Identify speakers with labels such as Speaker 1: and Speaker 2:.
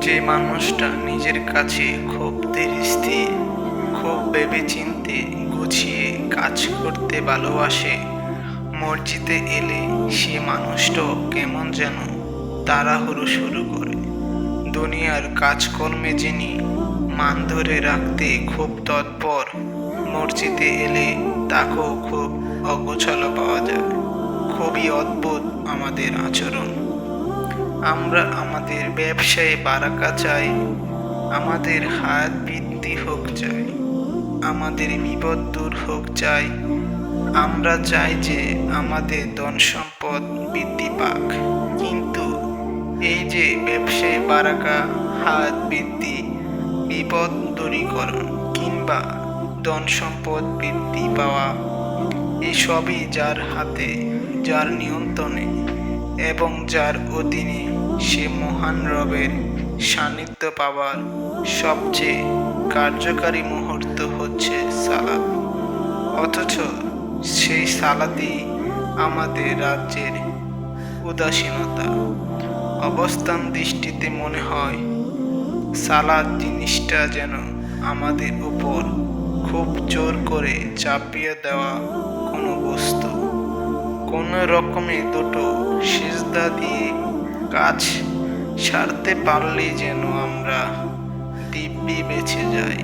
Speaker 1: যে মানুষটা নিজের কাছে খুব স্থির খুব ভেবেচিন্তে গুছিয়ে কাজ করতে ভালোবাসে, মসজিদে এলে সে মানুষটাও কেমন যেন তাড়াহুড়ো শুরু করে। দুনিয়ার কাজকর্মে যিনি মান ধরে রাখতে খুব তৎপর, মসজিদে এলে তাকেও খুব অগোছালো পাওয়া যায়। খুবই অদ্ভুত আমাদের আচরণ। আমরা আমাদের ব্যবসায় বারাকা চাই, আমাদের হাত বৃদ্ধি হোক চাই, আমাদের বিপদ দূর হোক চাই, আমরা চাই যে আমাদের ধন সম্পদ বৃদ্ধি পাক। কিন্তু এই যে ব্যবসায় বারাকা, হাত বৃদ্ধি, বিপদ দূরীকরণ কিংবা ধন সম্পদ বৃদ্ধি পাওয়া, এসবই যার হাতে, যার নিয়ন্ত্রণে এবং যার অধীনে সে মহান রবের সান্নিধ্য পাওয়ার সবচেয়ে কার্যকারী মুহূর্ত হচ্ছে সালাদ অথচ সেই সালাদই আমাদের রাজ্যের উদাসীনতা, অবস্থান দৃষ্টিতে মনে হয় সালাদ জিনিসটা যেন আমাদের উপর খুব জোর করে চাপিয়ে দেওয়া কোনো বস্তু। কোনো রকমে দুটো সিজদা দিয়ে কাজ সারতে পারলেই যেন আমরা দিব্যি বেঁচে যাই।